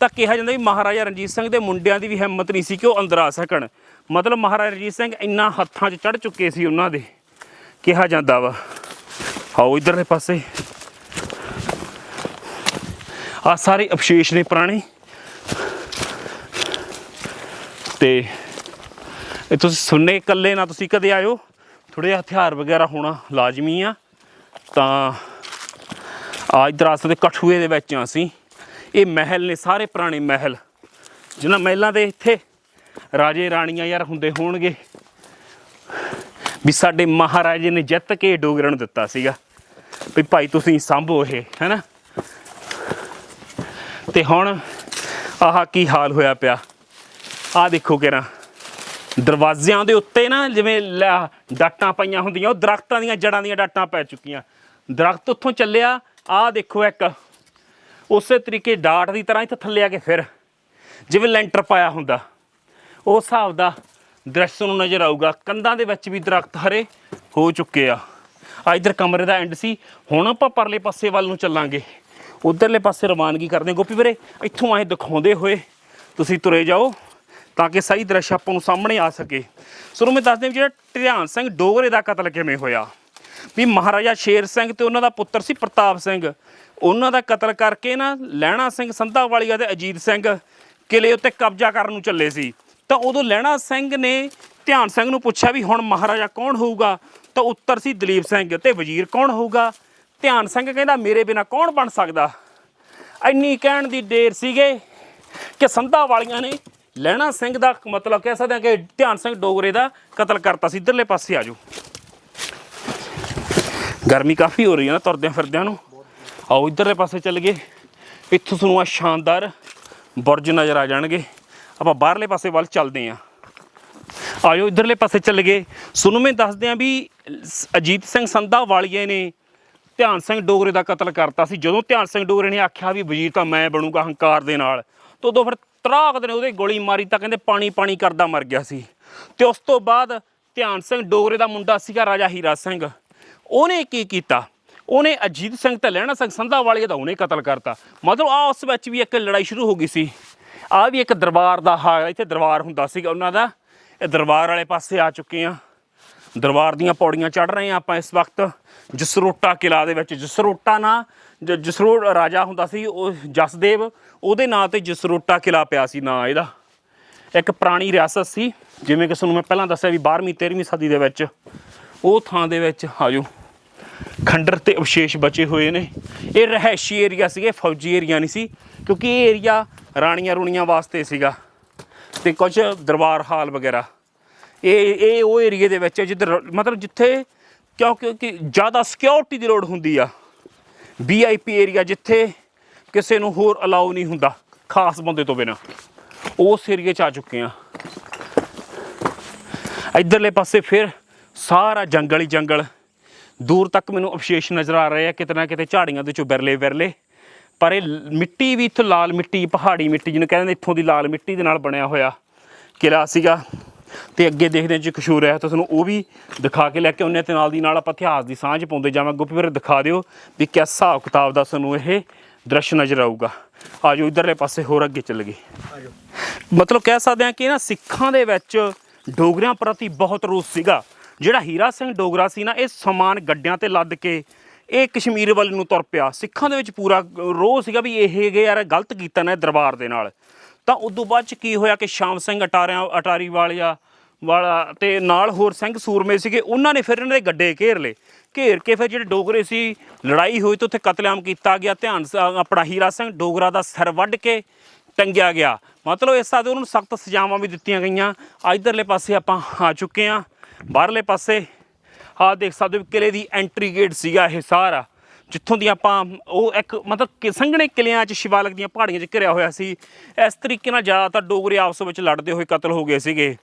ਤਾਂ ਕਿਹਾ ਜਾਂਦਾ ਵੀ ਮਹਾਰਾਜਾ ਰਣਜੀਤ ਸਿੰਘ ਦੇ ਮੁੰਡਿਆਂ ਦੀ ਵੀ ਹਿੰਮਤ ਨਹੀਂ ਸੀ ਕਿ ਉਹ ਅੰਦਰ ਆ ਸਕਣ। ਮਤਲਬ ਮਹਾਰਾਜਾ ਰਣਜੀਤ ਸਿੰਘ ਇੰਨਾ ਹੱਥਾਂ 'ਚ ਚੜ ਚੁੱਕੇ ਸੀ ਉਹਨਾਂ ਦੇ। ਕਿਹਾ ਜਾਂਦਾ ਵਾ। ਆਓ ਇਧਰਲੇ ਪਾਸੇ। ਆ ਸਾਰੇ ਅਵਸ਼ੇਸ਼ ਨੇ ਪੁਰਾਣੇ। ਤੇ ਇਹ ਤੁਸੀਂ ਸੁਣਨੇ ਇਕੱਲੇ ਨਾ ਤੁਸੀਂ ਕਦੇ ਆਇਓ। ਥੋੜੇ ਹਥਿਆਰ ਵਗੈਰਾ ਹੋਣਾ ਲਾਜ਼ਮੀ ਆ। ਤਾਂ ਆ ਇਧਰ ਆਸਤੇ ਕਠੂਏ ਦੇ ਵਿੱਚ ਆ ਅਸੀਂ। ਇਹ ਮਹਿਲ ਨੇ, ਸਾਰੇ ਪੁਰਾਣੇ ਮਹਿਲ। ਜਿਨ੍ਹਾਂ ਮਹਿਲਾਂ ਦੇ ਇੱਥੇ ਰਾਜੇ ਰਾਣੀਆਂ ਯਾਰ ਹੁੰਦੇ ਹੋਣਗੇ। ਵੀ ਸਾਡੇ ਮਹਾਰਾਜੇ ਨੇ ਜਿੱਤ ਕੇ ਡੋਗਰਾਂ ਨੂੰ ਦਿੱਤਾ ਸੀਗਾ। ਵੀ ਭਾਈ ਤੁਸੀਂ ਸੰਭੋ ਇਹ, ਹੈਨਾ? ਤੇ ਹੁਣ ਆਹ ਕੀ ਹਾਲ ਹੋਇਆ ਪਿਆ? ਆਹ ਦੇਖੋ ਕਿਰਾਂ ਦਰਵਾਜ਼ਿਆਂ ਦੇ ਉੱਤੇ ਨਾ ਜਿਵੇਂ ਲ- ਡਾਟਾਂ ਪਈਆਂ ਹੁੰਦੀਆਂ, ਉਹ ਦਰਖਤਾਂ ਦੀਆਂ ਜੜਾਂ ਦੀਆਂ ਡਾਟਾਂ ਪੈ ਚੁੱਕੀਆਂ। ਦਰਖਤ ਉੱਥੋਂ ਚੱਲਿਆ, ਆਹ ਦੇਖੋ ਇੱਕ। ਉਸੇ ਤਰੀਕੇ ਡਾਟ ਦੀ ਤਰ੍ਹਾਂ ਇੱਥੇ ਥੱਲੇ ਆ ਕੇ ਫਿਰ ਜਿਵੇਂ ਲੈਂਟਰ ਪਾਇਆ ਹੁੰਦਾ, ਉਸ ਹਿਸਾਬ ਦਾ ਦ੍ਰਿਸ਼ ਨੂੰ ਨਜ਼ਰ ਆਊਗਾ। ਕੰਧਾਂ ਦੇ ਵਿੱਚ ਵੀ ਦਰਖਤ ਹਰੇ ਹੋ ਚੁੱਕੇ ਆ। ਆ ਇਧਰ ਕਮਰੇ ਦਾ ਐਂਡ ਸੀ। ਹੁਣ ਆਪਾਂ ਪਰਲੇ ਪਾਸੇ ਵੱਲ ਨੂੰ ਚੱਲਾਂਗੇ। ਉਧਰਲੇ ਪਾਸੇ ਰਵਾਨਗੀ ਕਰਦੇ ਗੋਪੀ ਵੀਰੇ, ਇੱਥੋਂ ਆਏ ਦਿਖਾਉਂਦੇ ਹੋਏ ਤੁਸੀਂ ਤੁਰੇ ਜਾਓ ਤਾਂ ਕਿ ਸਹੀ ਦ੍ਰਿਸ਼ ਆਪਾਂ ਨੂੰ ਸਾਹਮਣੇ ਆ ਸਕੇ। ਸੋ ਮੈਂ ਦੱਸਦੇ ਵੀ ਜਿਹੜਾ ਧਿਆਨ ਸਿੰਘ ਡੋਗਰੇ ਦਾ ਕਤਲ ਕਿਵੇਂ ਹੋਇਆ? ਵੀ ਮਹਾਰਾਜਾ ਸ਼ੇਰ ਸਿੰਘ ਤੇ ਉਹਨਾਂ ਦਾ ਪੁੱਤਰ ਸੀ ਪ੍ਰਤਾਪ ਸਿੰਘ। ਉਹਨਾਂ ਦਾ ਕਤਲ ਕਰਕੇ ਨਾ ਲਹਿਣਾ ਸਿੰਘ ਸੰਧਾ ਵਾਲੀਆ ਤੇ ਅਜੀਤ ਸਿੰਘ ਕਿਲੇ ਉੱਤੇ ਕਬਜ਼ਾ ਕਰਨ ਨੂੰ ਚੱਲੇ ਸੀ। ਤਾਂ ਉਦੋਂ ਲਹਿਣਾ ਸਿੰਘ ਨੇ ਧਿਆਨ ਸਿੰਘ ਨੂੰ ਪੁੱਛਿਆ ਵੀ ਹੁਣ ਮਹਾਰਾਜਾ ਕੌਣ ਹੋਊਗਾ? ਤਾਂ ਉੱਤਰ ਸੀ ਦਲੀਪ ਸਿੰਘ ਤੇ ਵਜ਼ੀਰ ਕੌਣ ਹੋਊਗਾ? ਧਿਆਨ ਸਿੰਘ ਕਹਿੰਦਾ, ਮੇਰੇ ਬਿਨਾ ਕੌਣ ਬਣ ਸਕਦਾ? ਇੰਨੀ ਕਹਿਣ ਦੀ ਦੇਰ ਸੀਗੇ ਕਿ ਸੰਧਾ ਵਾਲੀਆਂ ਨੇ ਲਹਿਣਾ ਸਿੰਘ ਦਾ ਮਤਲਬ ਕਹਿ ਸਕਦੇ ਹਾਂ ਕਿ ਧਿਆਨ ਸਿੰਘ ਡੋਗਰੇ ਦਾ ਕਤਲ ਕਰਤਾ ਸੀ। ਇਧਰਲੇ ਪਾਸੇ ਆ ਜਾਓ। ਗਰਮੀ ਕਾਫੀ ਹੋ ਰਹੀ ਹੈ ਨਾ ਤੁਰਦਿਆਂ ਫਿਰਦਿਆਂ ਨੂੰ। ਆਓ ਇਧਰਲੇ ਪਾਸੇ ਚੱਲ ਗਏ ਇੱਥੋਂ ਤੁਹਾਨੂੰ ਆ ਸ਼ਾਨਦਾਰ ਬੁਰਜ ਨਜ਼ਰ ਆ ਜਾਣਗੇ। ਆਪਾਂ ਬਾਹਰਲੇ ਪਾਸੇ ਵੱਲ ਚੱਲਦੇ ਆਂ ਆਇਓ ਇਧਰਲੇ ਪਾਸੇ ਚੱਲ ਗਏ ਸੁਣੋ ਮੈਂ ਦੱਸਦੇ ਆਂ ਵੀ ਅਜੀਤ ਸਿੰਘ ਸੰਧਾ ਵਾਲੀਏ ਨੇ ਧਿਆਨ ਸਿੰਘ ਡੋਗਰੇ ਦਾ ਕਤਲ ਕਰਤਾ ਸੀ। ਜਦੋਂ ਧਿਆਨ ਸਿੰਘ ਡੋਗਰੇ ਨੇ ਆਖਿਆ ਵੀ ਵਜ਼ੀਰ ਤਾਂ ਮੈਂ ਬਣੂਗਾ ਹੰਕਾਰ ਦੇ ਨਾਲ, ਤਾਂ ਉਦੋਂ ਫਿਰ ਤਰਾਕ ਨੇ ਉਹਦੇ ਗੋਲੀ ਮਾਰੀ ਤਾਂ ਕਹਿੰਦੇ ਪਾਣੀ ਪਾਣੀ ਕਰਦਾ ਮਰ ਗਿਆ ਸੀ। ਤੇ ਉਸ ਤੋਂ ਬਾਅਦ ਧਿਆਨ ਸਿੰਘ ਡੋਗਰੇ ਦਾ ਮੁੰਡਾ ਸੀਗਾ ਰਾਜਾ ਹੀਰਾ ਸਿੰਘ। ਉਹਨੇ ਕੀ ਕੀਤਾ? ਉਹਨੇ ਅਜੀਤ ਸਿੰਘ ਤੇ ਲਹਿਣਾ ਸਿੰਘ ਸੰਧਾ ਵਾਲੀਆ ਦਾ ਉਹਨੇ ਕਤਲ ਕਰਤਾ। ਮਤਲਬ ਆ ਉਸ ਵਿੱਚ ਵੀ ਇੱਕ ਲੜਾਈ ਸ਼ੁਰੂ ਹੋ ਗਈ ਸੀ। ਆ ਵੀ ਇੱਕ ਦਰਬਾਰ ਦਾ ਹਾਲ, ਇੱਥੇ ਦਰਬਾਰ ਹੁੰਦਾ ਸੀਗਾ ਉਹਨਾਂ ਦਾ। ਇਹ ਦਰਬਾਰ ਵਾਲੇ ਪਾਸੇ ਆ ਚੁੱਕੇ ਆ ਦਰਬਾਰ ਦੀਆਂ ਪੌੜੀਆਂ ਚੜ ਰਹੇ ਆ ਆਪਾਂ ਇਸ ਵਕਤ। ਜਸਰੋਟਾ ਕਿਲਾ ਦੇ ਵਿੱਚ, ਜਸਰੋਟਾ ਨਾ, ਜ- ਜਸਰੋਟ ਰਾਜਾ ਹੁੰਦਾ ਸੀ, ਉਹ ਜਸਦੇਵ, ਉਹਦੇ ਨਾਂ ਤੇ ਜਸਰੋਟਾ ਕਿਲਾ ਪਿਆ ਸੀ ਨਾਂ ਇਹਦਾ। ਇੱਕ ਪੁਰਾਣੀ ਰਿਆਸਤ ਸੀ, ਜਿਵੇਂ ਕਿ ਤੁਹਾਨੂੰ ਮੈਂ ਪਹਿਲਾਂ ਦੱਸਿਆ ਵੀ 12ਵੀਂ 13ਵੀਂ ਸਦੀ ਦੇ ਵਿੱਚ। ਉਹ ਥਾਂ ਦੇ ਵਿੱਚ ਆਜੋ ਖੰਡਰ ਤੇ ਅਵਸ਼ੇਸ਼ ਬਚੇ ਹੋਏ ਨੇ। ਇਹ ਰਹਿਸ਼ੀ ਏਰੀਆ ਸੀਗੇ, ਫੌਜੀ ਏਰੀਆ ਨਹੀਂ ਸੀ, ਕਿਉਂਕਿ ਇਹ ਏਰੀਆ ਰਾਣੀਆਂ ਰੂਣੀਆਂ ਵਾਸਤੇ ਸੀਗਾ। ਤੇ ਕੁਝ ਦਰਬਾਰ ਹਾਲ ਵਗੈਰਾ। ਇਹ ਇਹ ਉਹ ਏਰੀਏ ਦੇ ਵਿੱਚ ਜਿੱਧਰ ਮਤਲਬ ਜਿੱਥੇ ਕਿਉਂਕਿ ਜ਼ਿਆਦਾ ਸਿਕਿਉਰਿਟੀ ਦੀ ਲੋੜ ਹੁੰਦੀ ਆ। ਵੀਆਈਪੀ ਏਰੀਆ ਜਿੱਥੇ ਕਿਸੇ ਨੂੰ ਹੋਰ ਅਲਾਉ ਨਹੀਂ ਹੁੰਦਾ, ਖਾਸ ਬੰਦੇ ਤੋਂ ਬਿਨਾ। ਉਸ ਏਰੀਏ ਚ ਆ ਚੁੱਕੇ ਆ। ਇਧਰਲੇ ਪਾਸੇ ਫਿਰ ਸਾਰਾ ਜੰਗਲ ਹੀ ਜੰਗਲ। ਦੂਰ ਤੱਕ ਮੈਨੂੰ ਅਵਸ਼ੇਸ਼ ਨਜ਼ਰ ਆ ਰਹੇ ਆ, ਕਿਤੇ ਨਾ ਕਿਤੇ ਝਾੜੀਆਂ ਦੇ ਚੋਂ ਬਿਰਲੇ ਬਿਰਲੇ ਪਰ ਇਹ ਮਿੱਟੀ ਵੀ ਇੱਥੋਂ ਲਾਲ ਮਿੱਟੀ, ਪਹਾੜੀ ਮਿੱਟੀ ਜਿਹਨੂੰ ਕਹਿੰਦੇ ਨੇ, ਇੱਥੋਂ ਦੀ ਲਾਲ ਮਿੱਟੀ ਦੇ ਨਾਲ ਬਣਿਆ ਹੋਇਆ ਕਿਲਾ ਸੀਗਾ। ਤੇ ਅੱਗੇ ਦੇਖਦੇ ਹਾਂ ਜੇ ਕਸ਼ੂਰ ਹੈ ਤਾਂ ਤੁਹਾਨੂੰ ਉਹ ਵੀ ਦਿਖਾ ਕੇ ਲੈ ਕੇ ਆਉਂਦੇ ਹਾਂ ਤੇ ਨਾਲ ਦੀ ਨਾਲ ਆਪਾਂ ਇਤਿਹਾਸ ਦੀ ਸਾਂਝ ਪਾਉਂਦੇ ਜਾਵਾਂਗੇ। ਗੁੱਪੀ, ਫਿਰ ਦਿਖਾ ਦਿਓ ਵੀ ਕਿਸ ਹਿਸਾਬ ਕਿਤਾਬ ਦਾ ਤੁਹਾਨੂੰ ਇਹ ਦ੍ਰਿਸ਼ ਨਜ਼ਰ ਆਊਗਾ। ਆਜੋ ਇਧਰਲੇ ਪਾਸੇ ਹੋਰ ਅੱਗੇ ਚੱਲ ਗਏ ਮਤਲਬ ਕਹਿ ਸਕਦੇ ਹਾਂ ਕਿ ਨਾ ਸਿੱਖਾਂ ਦੇ ਵਿੱਚ ਡੋਗਰਿਆਂ ਪ੍ਰਤੀ ਬਹੁਤ ਰੋਸ ਸੀਗਾ। ਜਿਹੜਾ ਹੀਰਾ ਸਿੰਘ ਡੋਗਰਾ ਸੀ ਨਾ, ਇਹ ਸਮਾਨ ਗੱਡਿਆਂ ਤੇ ਲੱਦ ਕੇ ਇਹ ਕਸ਼ਮੀਰ ਵੱਲ ਨੂੰ ਤੁਰ ਪਿਆ। ਸਿੱਖਾਂ ਦੇ ਵਿੱਚ ਪੂਰਾ ਰੋਹ ਸੀਗਾ ਵੀ ਇਹ ਹੈਗੇ ਯਾਰ ਗਲਤ ਕੀਤਾ ਨਾ ਦਰਬਾਰ ਦੇ ਨਾਲ। ਤਾਂ ਉਦੋਂ ਬਾਅਦ ਚ ਕੀ ਹੋਇਆ ਕਿ ਸ਼ਾਮ ਸਿੰਘ ਅਟਾਰਿਆਂ, ਅਟਾਰੀ ਵਾਲਿਆ, ਵਾਲਾ ਤੇ ਨਾਲ ਹੋਰ ਸਿੰਘ ਸੂਰਮੇ ਸੀਗੇ, ਉਹਨਾਂ ਨੇ ਫਿਰ ਇਹਨਾਂ ਦੇ ਗੱਡੇ ਘੇਰ ਲਏ। ਘੇਰ ਕੇ ਫਿਰ ਜਿਹੜੇ ਡੋਗਰੇ ਸੀ, ਲੜਾਈ ਹੋਈ ਤਾਂ ਉੱਥੇ ਕਤਲੇਆਮ ਕੀਤਾ ਗਿਆ। ਧਿਆਨ ਆਪਣਾ ਹੀਰਾ ਸਿੰਘ ਡੋਗਰਾ ਦਾ ਸਿਰ ਵੱਢ ਕੇ ਟੰਗਿਆ ਗਿਆ। ਮਤਲਬ ਇਸ ਤਰ੍ਹਾਂ ਦੇ ਉਹਨੂੰ ਸਖਤ ਸਜ਼ਾਵਾਂ ਵੀ ਦਿੱਤੀਆਂ ਗਈਆਂ। ਆ ਇਧਰਲੇ ਪਾਸੇ ਆਪਾਂ ਆ ਚੁੱਕੇ ਆ ਬਾਹਰਲੇ ਪਾਸੇ ਆ ਦੇਖ ਸਕਦੇ ਹੋ ਵੀ ਕਿਲੇ ਦੀ ਐਂਟਰੀ ਗੇਟ ਸੀਗਾ ਇਹ ਸਾਰਾ। ਜਿੱਥੋਂ ਦੀ ਆਪਾਂ, ਉਹ ਇੱਕ ਮਤਲਬ ਕਿ ਸੰਘਣੇ ਕਿਲਿਆਂ 'ਚ ਸ਼ਿਵਾਲਿਕ ਦੀਆਂ ਪਹਾੜੀਆਂ 'ਚ ਘਿਰਿਆ ਹੋਇਆ ਸੀ। ਇਸ ਤਰੀਕੇ ਨਾਲ ਜ਼ਿਆਦਾਤਰ ਡੋਗਰੇ ਆਪਸ ਵਿੱਚ ਲੜਦੇ ਹੋਏ ਕਤਲ ਹੋ ਗਏ ਸੀਗੇ।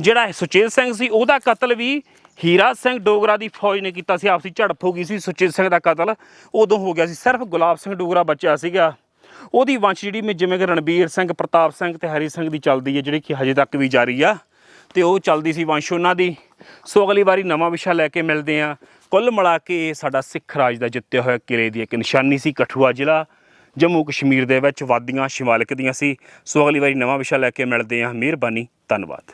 ਜਿਹੜਾ ਸੁਚੇਤ ਸਿੰਘ ਸੀ, ਉਹਦਾ ਕਤਲ ਵੀ ਹੀਰਾ ਸਿੰਘ ਡੋਗਰਾ ਦੀ ਫੌਜ ਨੇ ਕੀਤਾ ਸੀ। ਆਪਸੀ ਝੜਪ ਹੋ ਗਈ ਸੀ, ਸੁਚੇਤ ਸਿੰਘ ਦਾ ਕਤਲ ਉਦੋਂ ਹੋ ਗਿਆ ਸੀ। ਸਿਰਫ ਗੁਲਾਬ ਸਿੰਘ ਡੋਗਰਾ ਬਚਿਆ ਸੀਗਾ। ਉਹਦੀ ਵੰਸ਼ ਜਿਹੜੀ ਮੈਂ ਜਿਵੇਂ ਕਿ ਰਣਬੀਰ ਸਿੰਘ, ਪ੍ਰਤਾਪ ਸਿੰਘ ਤੇ ਹਰੀ ਸਿੰਘ ਦੀ ਚੱਲਦੀ ਹੈ, ਜਿਹੜੀ ਕਿ ਹਜੇ ਤੱਕ ਵੀ ਜਾਰੀ ਆ। ਤੇ ਉਹ ਚੱਲਦੀ ਸੀ ਵੰਸ਼ ਉਹਨਾਂ ਦੀ। ਸੋ ਅਗਲੀ ਵਾਰੀ ਨਵਾਂ ਵਿਸ਼ਾ ਲੈ ਕੇ ਮਿਲਦੇ ਆ ਕੁੱਲ ਮਿਲਾ ਕੇ ਇਹ ਸਾਡਾ ਸਿੱਖ ਰਾਜ ਦਾ ਜਿੱਤਿਆ ਹੋਇਆ ਕਿਲੇ ਦੀ ਇੱਕ ਨਿਸ਼ਾਨੀ ਸੀ, ਕਠੂਆ ਜ਼ਿਲ੍ਹਾ। ਜੰਮੂ ਕਸ਼ਮੀਰ ਦੇ ਵਿੱਚ ਵਾਦੀਆਂ, ਸ਼ਿਵਾਲਿਕ ਦੀਆਂ ਸੀ। ਸੋ ਅਗਲੀ ਵਾਰੀ ਨਵਾਂ ਵਿਸ਼ਾ ਲੈ ਕੇ ਮਿਲਦੇ ਆ ਮਿਹਰਬਾਨੀ, ਧੰਨਵਾਦ।